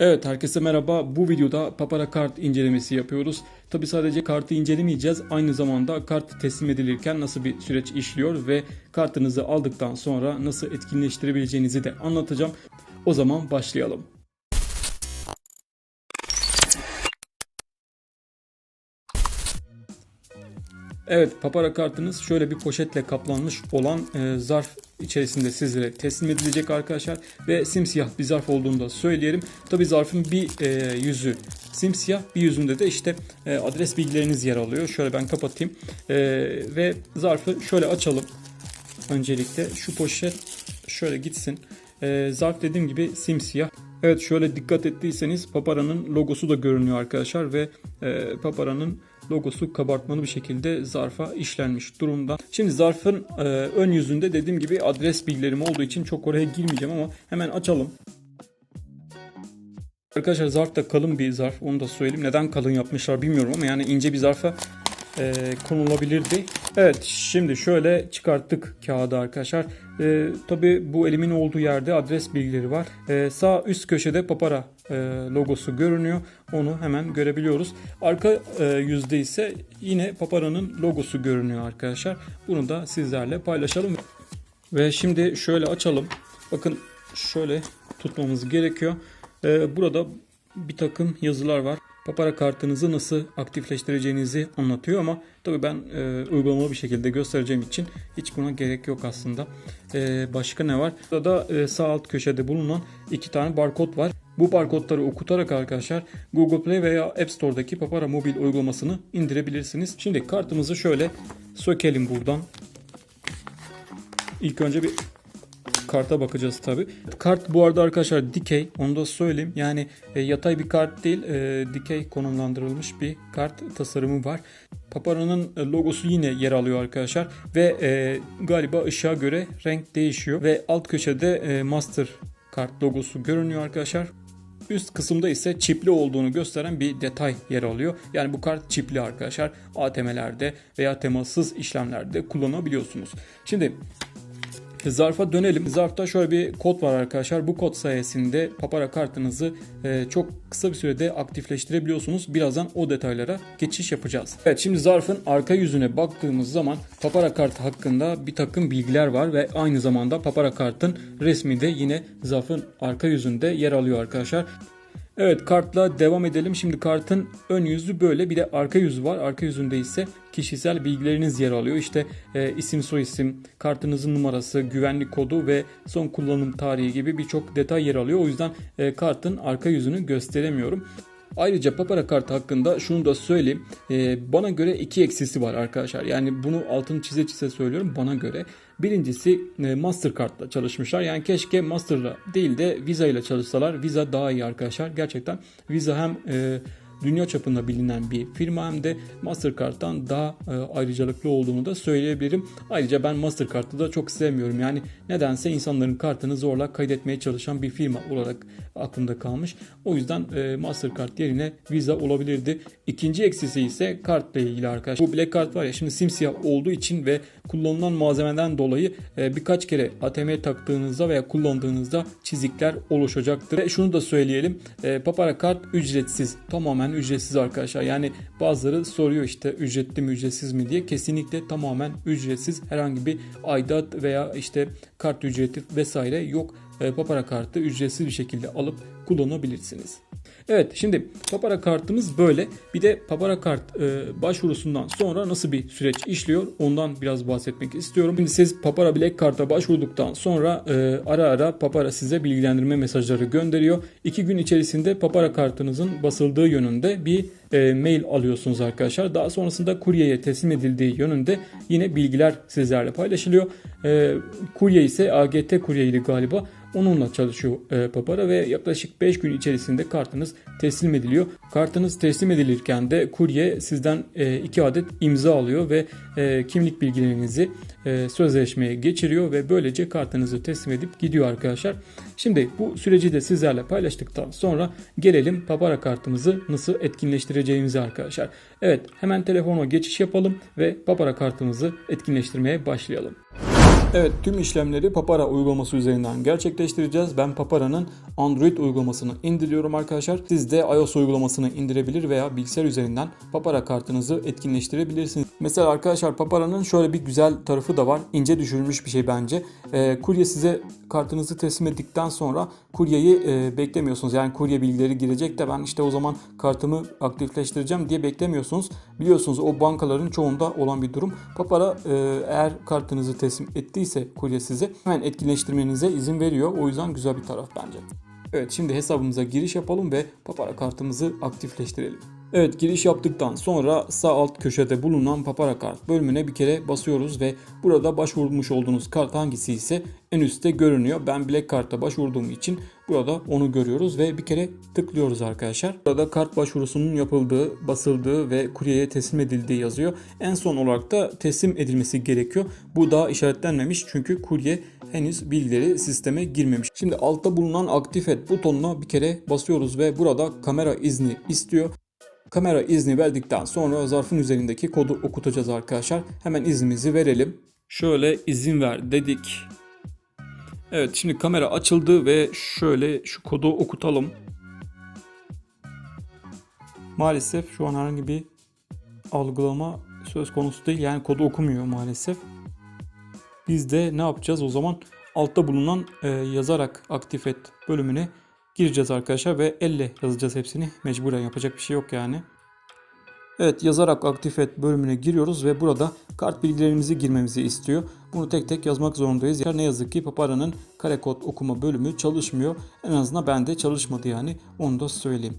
Evet herkese merhaba. Bu videoda Papara kart incelemesi yapıyoruz. Tabi sadece kartı incelemeyeceğiz. Aynı zamanda kart teslim edilirken nasıl bir süreç işliyor ve kartınızı aldıktan sonra nasıl etkinleştirebileceğinizi de anlatacağım. O zaman başlayalım. Evet papara kartınız şöyle bir poşetle kaplanmış olan e, zarf içerisinde sizlere teslim edilecek arkadaşlar ve simsiyah bir zarf olduğunu da söyleyelim. Tabi zarfın bir e, yüzü simsiyah bir yüzünde de işte e, adres bilgileriniz yer alıyor. Şöyle ben kapatayım E, ve zarfı şöyle açalım. Öncelikle şu poşet şöyle gitsin. E, zarf dediğim gibi simsiyah. Evet şöyle dikkat ettiyseniz Papara'nın logosu da görünüyor arkadaşlar ve e, Papara'nın logosu kabartmalı bir şekilde zarfa işlenmiş durumda. Şimdi zarfın e, ön yüzünde dediğim gibi adres bilgilerim olduğu için çok oraya girmeyeceğim ama hemen açalım. Arkadaşlar zarf da kalın bir zarf onu da söyleyeyim. Neden kalın yapmışlar bilmiyorum ama yani ince bir zarfa e, konulabilirdi. Evet şimdi şöyle çıkarttık kağıdı arkadaşlar. E, Tabi bu elimin olduğu yerde adres bilgileri var. E, sağ üst köşede papara e, logosu görünüyor. Onu hemen görebiliyoruz. Arka e, yüzde ise yine paparanın logosu görünüyor arkadaşlar. Bunu da sizlerle paylaşalım. Ve şimdi şöyle açalım. Bakın şöyle tutmamız gerekiyor. E, burada bir takım yazılar var. Papara kartınızı nasıl aktifleştireceğinizi anlatıyor ama tabii ben e, uygulamalı bir şekilde göstereceğim için hiç buna gerek yok aslında. E, başka ne var? Burada e, sağ alt köşede bulunan iki tane barkod var. Bu barkodları okutarak arkadaşlar Google Play veya App Store'daki Papara mobil uygulamasını indirebilirsiniz. Şimdi kartımızı şöyle sökelim buradan. İlk önce bir karta bakacağız tabi. Kart bu arada arkadaşlar dikey onu da söyleyeyim. Yani e, yatay bir kart değil e, dikey konumlandırılmış bir kart tasarımı var. Papara'nın e, logosu yine yer alıyor arkadaşlar ve e, galiba ışığa göre renk değişiyor ve alt köşede e, master kart logosu görünüyor arkadaşlar. Üst kısımda ise çipli olduğunu gösteren bir detay yer alıyor. Yani bu kart çipli arkadaşlar. ATM'lerde veya temassız işlemlerde kullanabiliyorsunuz. Şimdi Zarfa dönelim. Zarfta şöyle bir kod var arkadaşlar. Bu kod sayesinde Papara kartınızı e, çok kısa bir sürede aktifleştirebiliyorsunuz. Birazdan o detaylara geçiş yapacağız. Evet şimdi zarfın arka yüzüne baktığımız zaman Papara kartı hakkında bir takım bilgiler var ve aynı zamanda Papara kartın resmi de yine zarfın arka yüzünde yer alıyor arkadaşlar. Evet kartla devam edelim. Şimdi kartın ön yüzü böyle bir de arka yüzü var. Arka yüzünde ise kişisel bilgileriniz yer alıyor. İşte e, isim soyisim, kartınızın numarası, güvenlik kodu ve son kullanım tarihi gibi birçok detay yer alıyor. O yüzden e, kartın arka yüzünü gösteremiyorum. Ayrıca Papara kartı hakkında şunu da söyleyeyim. Ee, bana göre iki eksisi var arkadaşlar. Yani bunu altını çize çize söylüyorum bana göre. Birincisi e, Mastercard'la çalışmışlar. Yani keşke Master'la değil de Visa ile çalışsalar. Visa daha iyi arkadaşlar. Gerçekten Visa hem e, dünya çapında bilinen bir firma hem de Mastercard'dan daha e, ayrıcalıklı olduğunu da söyleyebilirim. Ayrıca ben Mastercard'ı da çok sevmiyorum. Yani nedense insanların kartını zorla kaydetmeye çalışan bir firma olarak aklımda kalmış. O yüzden e, Mastercard yerine Visa olabilirdi. İkinci eksisi ise kartla ilgili arkadaşlar. Bu Black Card var ya şimdi simsiyah olduğu için ve kullanılan malzemeden dolayı e, birkaç kere ATM'ye taktığınızda veya kullandığınızda çizikler oluşacaktır. Ve şunu da söyleyelim. Papara kart ücretsiz. Tamamen ücretsiz arkadaşlar. Yani bazıları soruyor işte ücretli mi ücretsiz mi diye. Kesinlikle tamamen ücretsiz. Herhangi bir aidat veya işte kart ücreti vesaire yok. E, Papara kartı ücretsiz bir şekilde alıp kullanabilirsiniz. Evet şimdi Papara kartımız böyle. Bir de Papara kart e, başvurusundan sonra nasıl bir süreç işliyor ondan biraz bahsetmek istiyorum. Şimdi siz Papara Black Kart'a başvurduktan sonra e, ara ara Papara size bilgilendirme mesajları gönderiyor. İki gün içerisinde Papara kartınızın basıldığı yönünde bir e, mail alıyorsunuz arkadaşlar. Daha sonrasında kuryeye teslim edildiği yönünde yine bilgiler sizlerle paylaşılıyor. E, kurye ise AGT kuryeydi galiba. Onunla çalışıyor e, Papara ve yaklaşık 5 gün içerisinde kartınız teslim ediliyor. Kartınız teslim edilirken de kurye sizden 2 adet imza alıyor ve e, kimlik bilgilerinizi e, sözleşmeye geçiriyor ve böylece kartınızı teslim edip gidiyor arkadaşlar. Şimdi bu süreci de sizlerle paylaştıktan sonra gelelim Papara kartımızı nasıl etkinleştireceğimize arkadaşlar. Evet hemen telefona geçiş yapalım ve Papara kartımızı etkinleştirmeye başlayalım. Evet tüm işlemleri Papara uygulaması üzerinden gerçekleştireceğiz. Ben Papara'nın Android uygulamasını indiriyorum arkadaşlar. Siz de iOS uygulamasını indirebilir veya bilgisayar üzerinden Papara kartınızı etkinleştirebilirsiniz. Mesela arkadaşlar Papara'nın şöyle bir güzel tarafı da var. İnce düşürülmüş bir şey bence. Ee, kurye size kartınızı teslim ettikten sonra kuryeyi e, beklemiyorsunuz. Yani kurye bilgileri girecek de ben işte o zaman kartımı aktifleştireceğim diye beklemiyorsunuz. Biliyorsunuz o bankaların çoğunda olan bir durum. Papara e, eğer kartınızı teslim ettiyse kurye size hemen etkinleştirmenize izin veriyor. O yüzden güzel bir taraf bence. Evet şimdi hesabımıza giriş yapalım ve Papara kartımızı aktifleştirelim. Evet giriş yaptıktan sonra sağ alt köşede bulunan Papara kart bölümüne bir kere basıyoruz ve burada başvurmuş olduğunuz kart hangisi ise en üstte görünüyor. Ben Black Kart'a başvurduğum için burada onu görüyoruz ve bir kere tıklıyoruz arkadaşlar. Burada kart başvurusunun yapıldığı, basıldığı ve kuryeye teslim edildiği yazıyor. En son olarak da teslim edilmesi gerekiyor. Bu daha işaretlenmemiş çünkü kurye henüz bilgileri sisteme girmemiş. Şimdi altta bulunan aktif et butonuna bir kere basıyoruz ve burada kamera izni istiyor. Kamera izni verdikten sonra zarfın üzerindeki kodu okutacağız arkadaşlar. Hemen iznimizi verelim. Şöyle izin ver dedik. Evet şimdi kamera açıldı ve şöyle şu kodu okutalım. Maalesef şu an herhangi bir algılama söz konusu değil. Yani kodu okumuyor maalesef. Biz de ne yapacağız o zaman? Altta bulunan e, yazarak aktif et bölümüne gireceğiz arkadaşlar ve elle yazacağız hepsini. Mecburen yapacak bir şey yok yani. Evet yazarak aktif et bölümüne giriyoruz ve burada kart bilgilerimizi girmemizi istiyor. Bunu tek tek yazmak zorundayız. Ne yazık ki Papara'nın kare kod okuma bölümü çalışmıyor. En azından bende çalışmadı yani onu da söyleyeyim.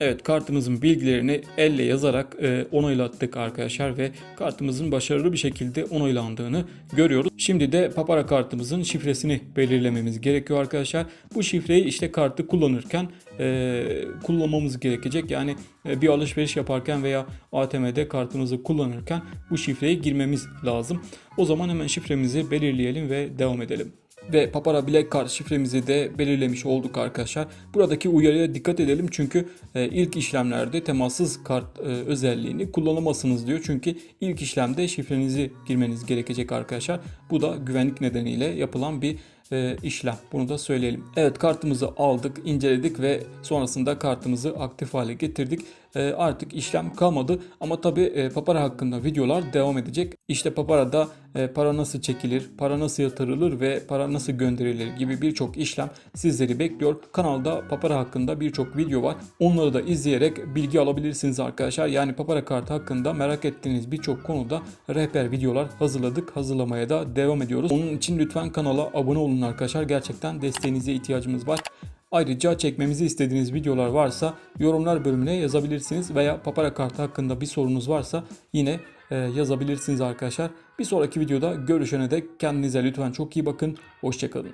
Evet kartımızın bilgilerini elle yazarak e, onaylattık arkadaşlar ve kartımızın başarılı bir şekilde onaylandığını görüyoruz. Şimdi de Papara kartımızın şifresini belirlememiz gerekiyor arkadaşlar. Bu şifreyi işte kartı kullanırken e, kullanmamız gerekecek. Yani e, bir alışveriş yaparken veya ATM'de kartımızı kullanırken bu şifreyi girmemiz lazım. O zaman hemen şifremizi belirleyelim ve devam edelim ve Papara Black Card şifremizi de belirlemiş olduk arkadaşlar. Buradaki uyarıya dikkat edelim çünkü e, ilk işlemlerde temassız kart e, özelliğini kullanamazsınız diyor. Çünkü ilk işlemde şifrenizi girmeniz gerekecek arkadaşlar. Bu da güvenlik nedeniyle yapılan bir e, işlem. Bunu da söyleyelim. Evet kartımızı aldık, inceledik ve sonrasında kartımızı aktif hale getirdik. E, artık işlem kalmadı ama tabi e, Papara hakkında videolar devam edecek. İşte Papara'da e, para nasıl çekilir, para nasıl yatırılır ve para nasıl gönderilir gibi birçok işlem sizleri bekliyor. Kanalda Papara hakkında birçok video var. Onları da izleyerek bilgi alabilirsiniz arkadaşlar. Yani Papara kartı hakkında merak ettiğiniz birçok konuda rehber videolar hazırladık. Hazırlamaya da devam ediyoruz. Onun için lütfen kanala abone olun arkadaşlar. Gerçekten desteğinize ihtiyacımız var. Ayrıca çekmemizi istediğiniz videolar varsa yorumlar bölümüne yazabilirsiniz veya Papara kartı hakkında bir sorunuz varsa yine e, yazabilirsiniz arkadaşlar. Bir sonraki videoda görüşene dek kendinize lütfen çok iyi bakın. Hoşçakalın.